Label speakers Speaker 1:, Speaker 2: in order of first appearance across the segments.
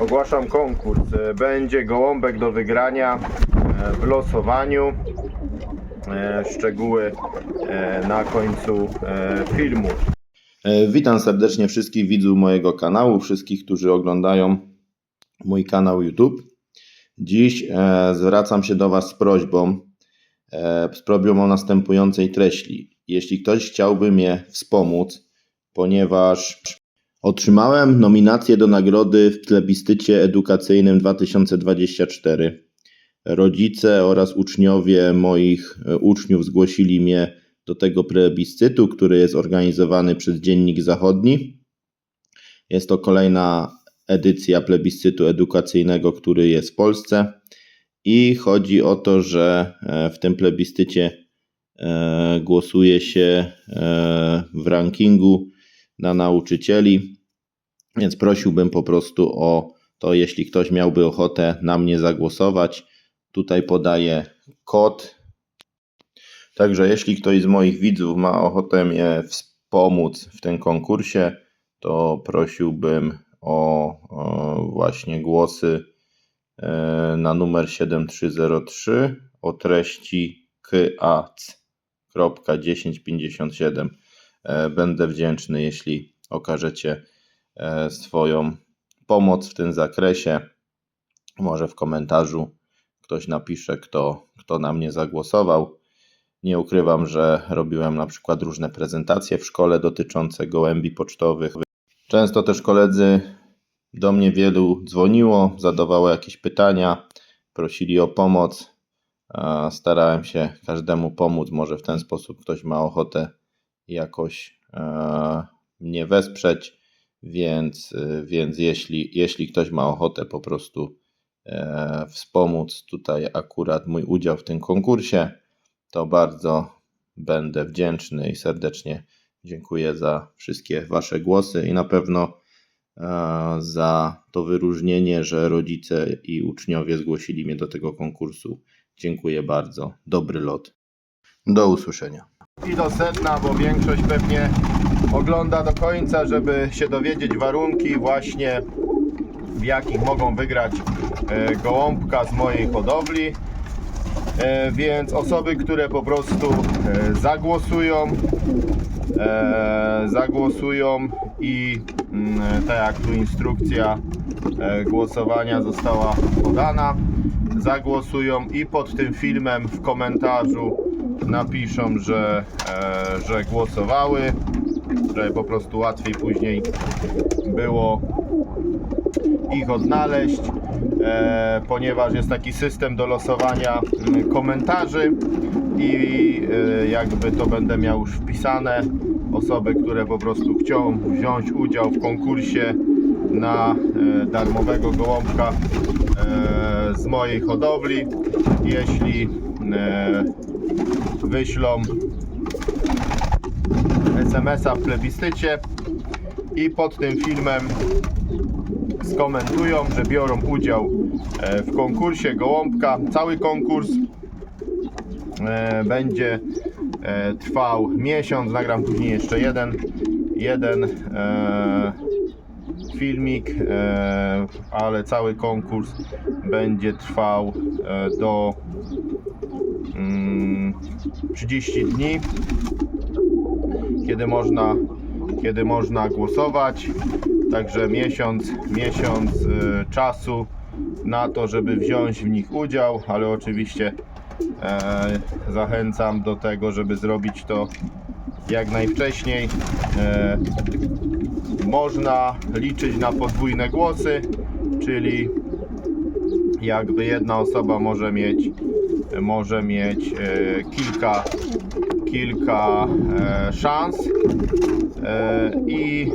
Speaker 1: Ogłaszam konkurs. E, Będzie gołąbek do wygrania e, w losowaniu. E, Szczegóły na końcu filmu.
Speaker 2: Witam serdecznie wszystkich widzów mojego kanału, wszystkich, którzy oglądają mój kanał YouTube. Dziś zwracam się do Was z prośbą, z prośbą o następującej treści. Jeśli ktoś chciałby mnie wspomóc, ponieważ otrzymałem nominację do nagrody w plebiscycie edukacyjnym 2024. Rodzice oraz uczniowie moich e, uczniów zgłosili mnie do tego plebiscytu, który jest organizowany przez Dziennik Zachodni. Jest to kolejna edycja plebiscytu edukacyjnego, który jest w Polsce. I chodzi o to, że e, w tym plebiscycie e, głosuje się w rankingu na nauczycieli. Więc prosiłbym po prostu o to, jeśli ktoś miałby ochotę na mnie zagłosować. Tutaj podaję kod Także jeśli ktoś z moich widzów ma ochotę mnie wspomóc w tym konkursie, to prosiłbym o, o właśnie głosy e, na numer 7303 o treści kac.1057. E, Będę wdzięczny, jeśli okażecie swoją pomoc w tym zakresie. Może w komentarzu ktoś napisze, kto, kto na mnie zagłosował. Nie ukrywam, że robiłem na przykład różne prezentacje w szkole dotyczące gołębi pocztowych. Często też koledzy do mnie wielu dzwoniło, zadawało jakieś pytania, prosili o pomoc. Starałem się każdemu pomóc. Może w ten sposób ktoś ma ochotę jakoś e, mnie wesprzeć, więc, e, więc jeśli, jeśli ktoś ma ochotę po prostu e, wspomóc tutaj akurat mój udział w tym konkursie, to bardzo będę wdzięczny i serdecznie dziękuję za wszystkie Wasze głosy i na pewno e, za to wyróżnienie, że rodzice i uczniowie zgłosili mnie do tego konkursu. Dziękuję bardzo. Dobry lot. Do usłyszenia.
Speaker 1: I do sedna, bo większość pewnie ogląda do końca, żeby się dowiedzieć warunki właśnie w jakich mogą wygrać e, gołąbka z mojej hodowli. E, Więc osoby, które po prostu e, zagłosują, zagłosują i tak jak tu instrukcja głosowania została podana, zagłosują i pod tym filmem w komentarzu napiszą, że, że głosowały, żeby po prostu łatwiej później było ich odnaleźć, e, ponieważ jest taki system do losowania mm, komentarzy i e, jakby to będę miał już wpisane osoby, które po prostu chcą wziąć udział w konkursie na e, darmowego gołąbka z mojej hodowli. Jeśli wyślą SMS-a w plebiscycie i pod tym filmem skomentują, że biorą udział e, w konkursie Gołąbka. Cały konkurs e, będzie e, trwał miesiąc. Nagram później jeszcze jeden, jeden filmik, ale cały konkurs będzie trwał do mm, 30 dni, kiedy można, kiedy można głosować. Także miesiąc, miesiąc e, czasu na to, żeby wziąć w nich udział, ale oczywiście e, zachęcam do tego, żeby zrobić to jak najwcześniej. E, można liczyć na podwójne głosy, czyli jakby jedna osoba może mieć może mieć e, kilka kilka e, szans e, i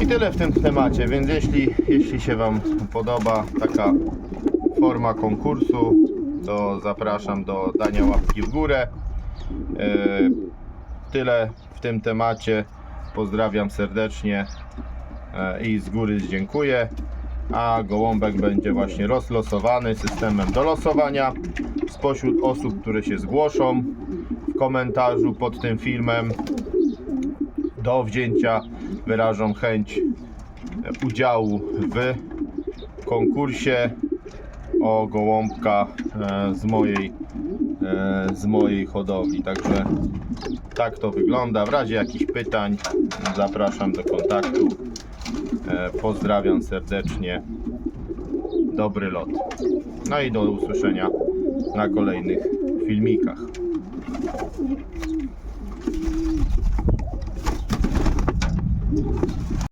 Speaker 1: i tyle w tym temacie, więc jeśli, jeśli się Wam podoba taka forma konkursu, to zapraszam do dania łapki w górę. E, Tyle w tym temacie. Pozdrawiam serdecznie e, i z góry dziękuję. A gołąbek będzie właśnie rozlosowany systemem do losowania spośród osób, które się zgłoszą w komentarzu pod tym filmem do wzięcia wyrażą chęć udziału w konkursie o gołąbka e, z mojej, e, z mojej hodowli. Także tak to wygląda. W razie jakichś pytań zapraszam do kontaktu. E, Pozdrawiam serdecznie. Dobry lot. No i do usłyszenia na kolejnych filmikach.